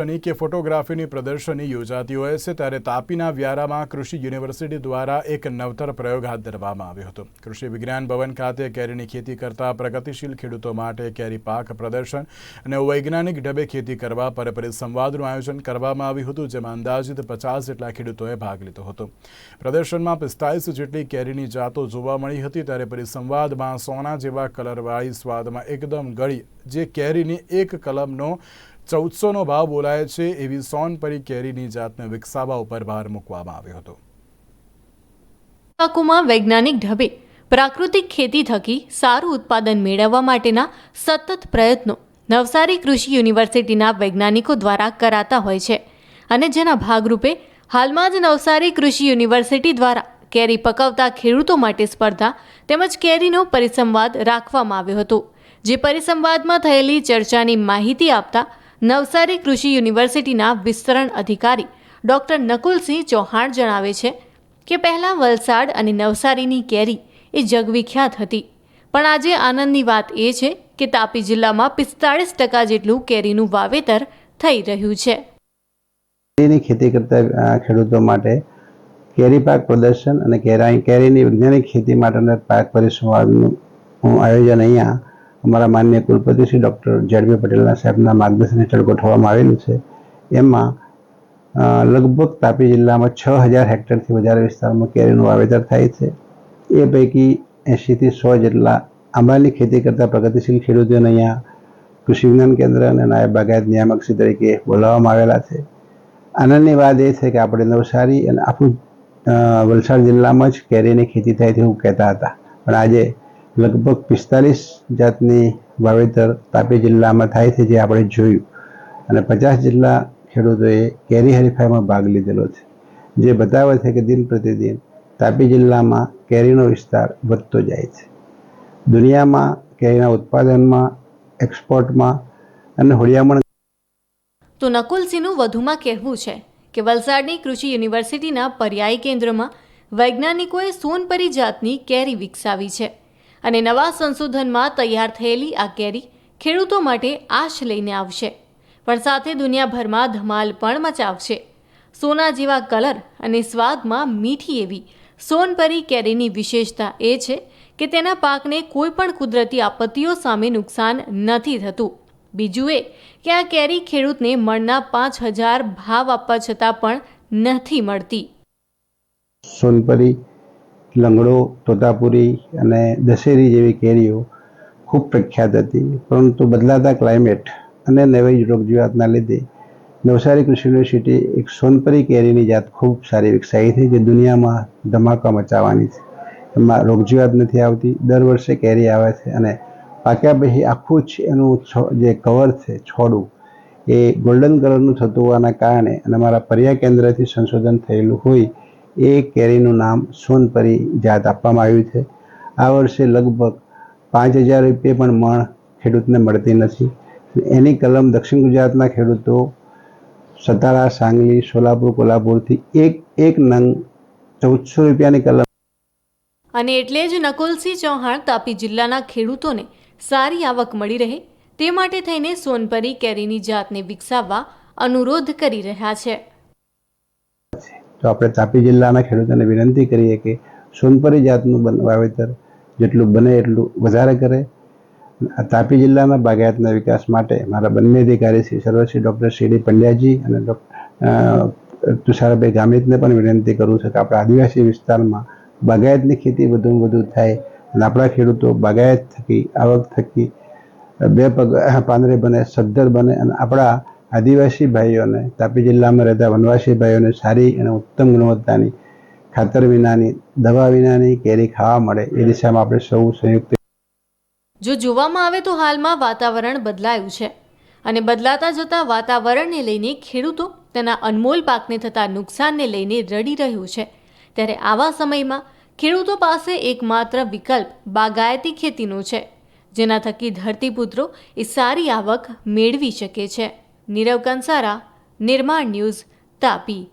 કે ફોટોગ્રાફીની પ્રદર્શની યોજાતી હોય છે, ત્યારે તાપીના વ્યારામાં કૃષિ યુનિવર્સિટી દ્વારા એક નવતર પ્રયોગ હાથ ધરવામાં આવ્યો હતો. કૃષિ વિજ્ઞાન ભવન ખાતે કેરીની ખેતી કરતા પ્રગતિશીલ ખેડૂતો માટે કેરી પાક પ્રદર્શન અને વૈજ્ઞાનિક ઢબે ખેતી કરવા પર પરિસંવાદનું આયોજન કરવામાં આવ્યું હતું, જેમાં અંદાજિત પચાસ જેટલા ખેડૂતોએ ભાગ લીધો હતો. પ્રદર્શનમાં પિસ્તાલીસ જેટલી કેરીની જાતો જોવા મળી હતી, ત્યારે પરિસંવાદમાં સોના જેવા કલરવાળી સ્વાદમાં એકદમ ગળી, જે કેરીની એક કલમનો ચૌદસોનો ભાવ બોલાય છે એવી સોનપરી કેરીની જાતને વિકસાવવા ઉપર ભાર મૂકવામાં આવ્યો હતો. પાકોમાં વૈજ્ઞાનિક ઢબે પ્રાકૃતિક ખેતી થકી સારું ઉત્પાદન મેળવવા માટેના સતત પ્રયત્નો નવસારી કૃષિ યુનિવર્સિટીના વૈજ્ઞાનિકો દ્વારા કરાતા હોય છે અને જેના ભાગરૂપે હાલમાં જ નવસારી કૃષિ યુનિવર્સિટી દ્વારા કેરી પકવતા ખેડૂતો માટે સ્પર્ધા તેમજ કેરીનો પરિસંવાદ રાખવામાં આવ્યો હતો. જે પરિસંવાદમાં થયેલી ચર્ચાની માહિતી આપતા નવસારી કૃષિ યુનિવર્સિટીના વિસ્તરણ અધિકારી ડૉક્ટર નકુલસિંહ ચૌહાણ જણાવે છે કે પહેલાં વલસાડ અને નવસારીની કેરી એ જગવિખ્યાત હતી. પણ આજે આનંદની વાત એ છે કે તાપી જિલ્લામાં પિસ્તાળીસ ટકા જેટલું કેરીનું વાવેતર થઈ રહ્યું છે. કેરીની ખેતી કરતા ખેડૂતો માટે કેરી પાક પ્રદર્શન અને કેરા, કેરીની વૈજ્ઞાનિક ખેતી માટેના પાક પરિસંવાદનું આયોજન અહીંયા અમારા માન્ય કુલપતિ શ્રી ડૉક્ટર જેડબી પટેલના સાહેબના માર્ગદર્શન હેઠળ ગોઠવવામાં આવેલું છે. એમાં લગભગ તાપી જિલ્લામાં છ હજાર હેક્ટરથી વધારે વિસ્તારમાં કેરીનું વાવેતર થાય છે. એ પૈકી એંશીથી સો જેટલા આંબાની ખેતી કરતા પ્રગતિશીલ ખેડૂતોને અહીંયા કૃષિ વિજ્ઞાન કેન્દ્ર અને નાયબ બાગાયત નિયામકશ્રી તરીકે બોલાવવામાં આવેલા છે. આનંદની વાત એ છે કે આપણે નવસારી અને આખું વલસાડ જિલ્લામાં જ કેરીની ખેતી થાય તેવું કહેતા હતા. પણ આજે લગભગ પિસ્તાલીસ જાતની વાવેતર તાપી જિલ્લામાં થાય છે જે આપણે જોયું. અને પચાસ જેટલા ખેડૂતોએ કેરી હરીફાઈમાં ભાગ લીધેલો છે. જે બતાવે છે કે દિન પ્રતિદિન તાપી જિલ્લામાં કેરીનો વિસ્તાર વધતો જાય છે. દુનિયામાં કેરીના ઉત્પાદનમાં, એક્સપોર્ટમાં અને હોડિયામણ તો નકુલસિંહનું વધુમાં કહેવું છે કે વલસાડની કૃષિ યુનિવર્સિટીના પર્યાયી કેન્દ્રમાં વૈજ્ઞાનિકોએ સોનપરી જાતની કેરી વિકસાવી છે. અને નવા સંશોધનમાં તૈયાર થયેલી આ કેરી ખેડૂતો માટે આશ લઈને આવશે. પણ સાથે દુનિયાભરમાં ધમાલ પણ મચાવશે. સોના જેવા કલર અને સ્વાદમાં મીઠી એવી સોનપરી કેરીની વિશેષતા એ છે કે તેના પાકને કોઈ પણ કુદરતી આપત્તિઓ સામે નુકસાન નથી થતું. બીજું એ કે આ કેરી ખેડૂતને મણના પાંચ હજાર ભાવ આપવા છતાં પણ નથી મળતી. સોનપરી લંગડો, તોતાપુરી અને દશેરી જેવી કેરીઓ ખૂબ પ્રખ્યાત હતી. પરંતુ બદલાતા ક્લાઇમેટ અને નવી રોગજીવાતના લીધે નવસારી કૃષિ યુનિવર્સિટી એક સોનપરી કેરીની જાત ખૂબ સારી વિકસાવી છે, જે દુનિયામાં ધમાકા મચાવવાની છે. એમાં રોગજીવાત નથી આવતી, દર વર્ષે કેરી આવે છે અને પાક્યા પછી આખું જ એનું જે કવર છે, છોડું, એ ગોલ્ડન કલરનું થતું હોવાના કારણે અને મારા પર્યા કેન્દ્રથી સંશોધન થયેલું હોય એ કેરીનું નામ સોનપરી જાત આપવામાં આવ્યું છે. આ વર્ષે લગભગ પાંચ હજાર રૂપિયા પણ મણ ખેડૂતને મળતી નથી. એની કલમ દક્ષિણ ગુજરાતના ખેડૂતો સતારા, સાંગલી, સોલાપુર, કોલ્હાપુરથી એક એક નંગ ચૌદસો રૂપિયાની કલમ અને એટલે જ નકુલસિંહ ચૌહાણ તાપી જિલ્લાના ખેડૂતોને સારી આવક મળી રહે તે માટે થઈને સોનપરી કેરીની જાતને વિકસાવવા અનુરોધ કરી રહ્યા છે. તો આપણે તાપી જિલ્લાના ખેડૂતોને વિનંતી કરીએ કે સોનપરી જાતનું બન- વાવેતર જેટલું બને એટલું વધારે કરે. આ તાપી જિલ્લાના બાગાયતના વિકાસ માટે મારા બંને અધિકારી શ્રી સર્વશ્રી ડૉક્ટર શ્રી ડી પંડ્યાજી અને તુષારભાઈ ગામિતને પણ વિનંતી કરું છું કે આપણા આદિવાસી વિસ્તારમાં બાગાયતની ખેતી વધુમાં વધુ થાય અને આપણા ખેડૂતો બાગાયત થકી, આવક થકી, બે પગ પાંદરે બને, સદ્ધર બને અને આપણા આદિવાસી ભાઈઓને, તાપી જિલ્લામાં રહેતા વનવાસી ભાઈઓને સારી અને ઉત્તમ ગુણવત્તાની ખાતર વિનાની, દવા વિનાની કેરી ખાવા મળે એ દિશામાં આપણે સૌ સંયુક્ત જો જોવામાં આવે તો હાલમાં વાતાવરણ બદલાયું છે. અને બદલાતા જતા વાતાવરણને લઈને ખેડૂતો તેના અનમોલ પાકને થતા નુકસાનને લઈને રડી રહ્યું છે. ત્યારે આવા સમયમાં ખેડૂતો પાસે એકમાત્ર વિકલ્પ બાગાયતી ખેતીનો છે, જેના થકી ધરતીપુત્રો એ સારી આવક મેળવી શકે છે. नीरव कंसारा निर्माण न्यूज तापी.